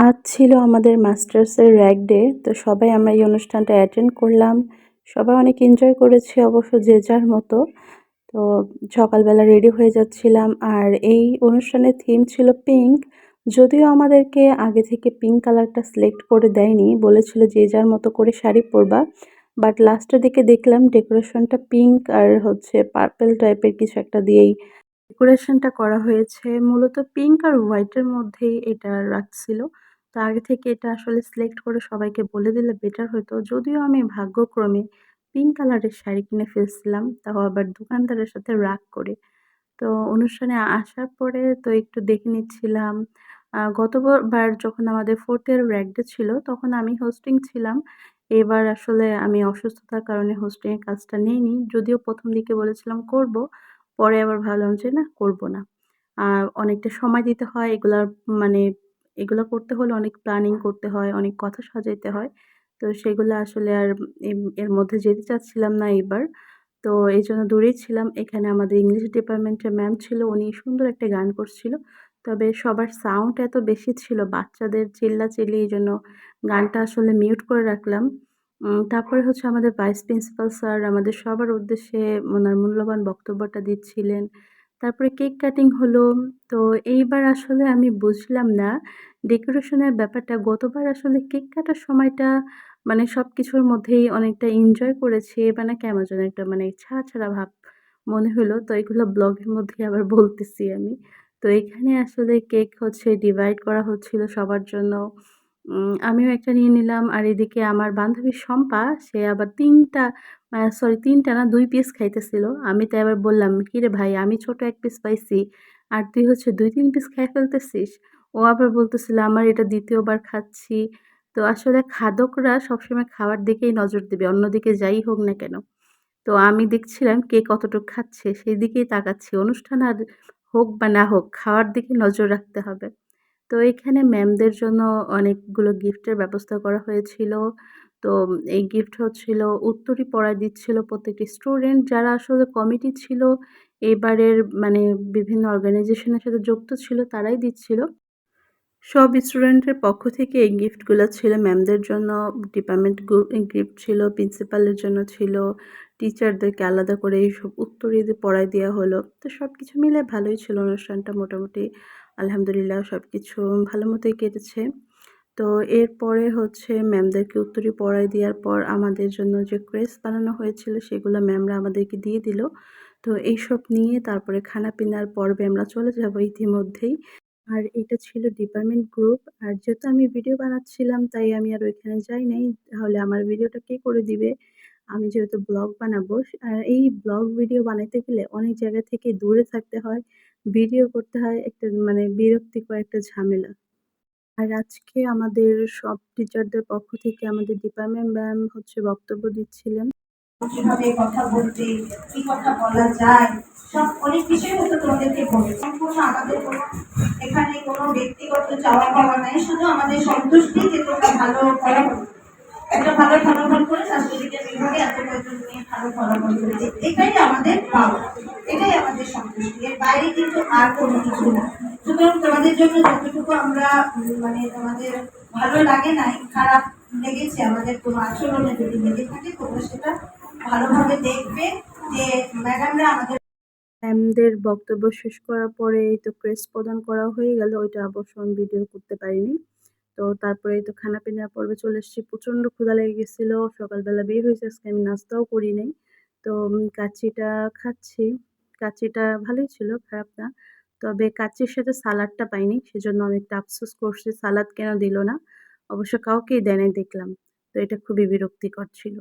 আজ ছিল আমাদের মাস্টার্সের র্যাগ ডে, তো সবাই আমরা এই অনুষ্ঠানটা অ্যাটেন্ড করলাম। সবাই অনেক এনজয় করেছি অবশ্য যে যার মতো। তো সকালবেলা রেডি হয়ে যাচ্ছিলাম, আর এই অনুষ্ঠানের থিম ছিল পিঙ্ক। যদিও আমাদেরকে আগে থেকে পিঙ্ক কালারটা সিলেক্ট করে দেয়নি, বলেছিল যে যার মতো করে শাড়ি পরবা। বাট লাস্টের দিকে দেখলাম ডেকোরেশনটা পিঙ্ক আর হচ্ছে পার্পেল টাইপের কিছু একটা দিয়েই ডেকোরেশনটা করা হয়েছে। মূলত পিঙ্ক আর হোয়াইটের মধ্যেই এটা রাখছিল। তো আগে থেকে এটা আসলে সিলেক্ট করে সবাইকে বলে দিলে বেটার হতো। যদিও আমি ভাগ্যক্রমে পিঙ্ক কালারের শাড়ি কিনে ফেলছিলাম, তাও আবার দোকানদারের সাথে রাগ করে। তো অনুষ্ঠানে আসার পরে তো একটু দেখে নিচ্ছিলাম গতবার যখন আমাদের ফোর্থ ইয়ার র্যাকডে ছিল, তখন আমি হোস্টিং ছিলাম। এবার আসলে আমি অসুস্থতার কারণে হোস্টিংয়ের কাজটা নিইনি, যদিও প্রথম দিকে বলেছিলাম করব, পরে আবার ভাবলাম যে না, করব না। আর অনেকটা সময় দিতে হয়, এগুলার মানে এগুলো করতে হলে অনেক প্ল্যানিং করতে হয়, অনেক কথা সাজাইতে হয়। তো সেগুলো আসলে আর এর মধ্যে যেতে চাচ্ছিলাম না এবার তো এই জন্য দূরেই ছিলাম। এখানে আমাদের ইংলিশ ডিপার্টমেন্টের ম্যাম ছিল, উনি সুন্দর একটা গান করছিল। তবে সবার সাউন্ড এত বেশি ছিল, বাচ্চাদের চিল্লা চিল্লি এই জন্য গানটা আসলে মিউট করে রাখলাম। তারপরে হচ্ছে আমাদের ভাইস প্রিন্সিপাল স্যার আমাদের সবার উদ্দেশ্যে ওনার মূল্যবান বক্তব্যটা দিচ্ছিলেন। তারপরে কেক কাটিং হলো। তো এইবার আসলে আমি বুঝলাম না ডেকোরেশনের ব্যাপারটা। গতবার আসলে কেক কাটার সময়টা মানে সব কিছুর মধ্যেই অনেকটা এনজয় করেছি। এবার না কেমন যেন একটা মানে ছাড়া ছাড়া ভাব মনে হলো। তো এগুলো ব্লগের মধ্যে আবার বলতেছি আমি। তো এখানে আসলে কেক হচ্ছে ডিভাইড করা হচ্ছিল সবার জন্য। আমিও একটা নিয়ে নিলাম। আর এদিকে আমার বান্ধবী শম্পা, সে আবার তিনটা সরি তিনটা না, দুই পিস খাইতেছিল। আমি তাই আবার বললাম, কিরে ভাই, আমি ছোট এক পিস পাইছি, আর তুই হচ্ছে দুই, তিন পিস খাই ফেলতেছিস? ও আবার বলতেছিল, আমার এটা দ্বিতীয়বার খাচ্ছি। তো আসলে খাদকরা সবসময় খাওয়ার দিকেই নজর দেবে, অন্যদিকে যাই হোক না কেন। তো আমি দেখছিলাম কে কতটুকু খাচ্ছে, সেই দিকেই তাকাচ্ছি। অনুষ্ঠান আর হোক বা না হোক, খাওয়ার দিকে নজর রাখতে হবে। তো এখানে ম্যামদের জন্য অনেকগুলো গিফটের ব্যবস্থা করা হয়েছিল। তো এই গিফট হচ্ছিল, উত্তরই পড়ায় দিচ্ছিল প্রত্যেকটি স্টুডেন্ট যারা আসলে কমিটি ছিল, এবারের মানে বিভিন্ন অর্গানাইজেশনের সাথে যুক্ত ছিল তারাই দিচ্ছিল। সব স্টুডেন্টের পক্ষ থেকে এই গিফটগুলো ছিল ম্যামদের জন্য ডিপার্টমেন্ট গিফট ছিল প্রিন্সিপালের জন্য ছিল টিচারদেরকে আলাদা করে এইসব উত্তরীয় পড়াই দেওয়া হলো। তো সব কিছু মিলে ভালোই ছিল অনুষ্ঠানটা মোটামুটি। আলহামদুলিল্লাহ সব কিছু ভালো মতোই কেটেছে। তো এরপরে হচ্ছে ম্যামদেরকে উত্তরী পড়াই দেওয়ার পর আমাদের জন্য যে ক্রেস বানানো হয়েছিল সেগুলো ম্যামরা আমাদেরকে দিয়ে দিল। তো এইসব নিয়ে তারপরে খানা পিনার পর্বে আমরা চলে যাব ইতিমধ্যেই। আর এটা ছিল ডিপার্টমেন্ট গ্রুপ আর যেহেতু আমি ভিডিও বানাচ্ছিলাম তাই আমি আর ওইখানে যাই নাই, তাহলে আমার ভিডিওটা কে করে দিবে? আমি যেহেতু ব্লগ বানাবো এই ব্লগ ভিডিও বানাইতে গেলে অনেক জায়গা থেকে দূরে থাকতে হয়, ভিডিও করতে হয় একটা মানে বিরক্তিকর একটা ঝামেলা। আর আজকে আমাদের সব টিচারদের পক্ষ থেকে আমাদের ডিপার্টমেন্ট ম্যাম হচ্ছে বক্তব্য দিচ্ছিলেন। ভালো ভালো করে বিভাগে এত ভালো ফলাফল করেছে, এটাই আমাদের পাওয়া। এটাই আমাদের সন্তুষ্টি। এর বাইরে কিন্তু আর কোনো কিছু না। সুতরাং তোমাদের জন্য যতটুকু আমরা মানে তোমাদের ভালো লাগে নাই, খারাপ লেগেছে আমাদের কোনো আচরণে যদি লেগে থাকে, তোমরা সেটা ভালোভাবে দেখবে যে ম্যাডামরা আমাদের ম্যামদের বক্তব্য শেষ করার পরে তো প্রেস প্রদান করা হয়ে গেল, ওইটা অবশ্য আমি ভিডিও করতে পারিনি। তো তারপরে তো খানা পিনা পর্বে চলে এসেছি। প্রচণ্ড ক্ষুধা লেগে গেছিল। সকালবেলা বের হয়েছে। আজকে আমি নাস্তাও করি নাই। তো কাচিটা খাচ্ছি। কাচিটা ভালোই ছিল, খারাপ না। তবে কাচির সাথে সালাডটা পাইনি। সেজন্য অনেকটা আফসোস করছি। সালাদ কেন দিল না? অবশ্য কাউকেই দেয় দেখলাম। তো এটা খুবই বিরক্তিকর ছিল।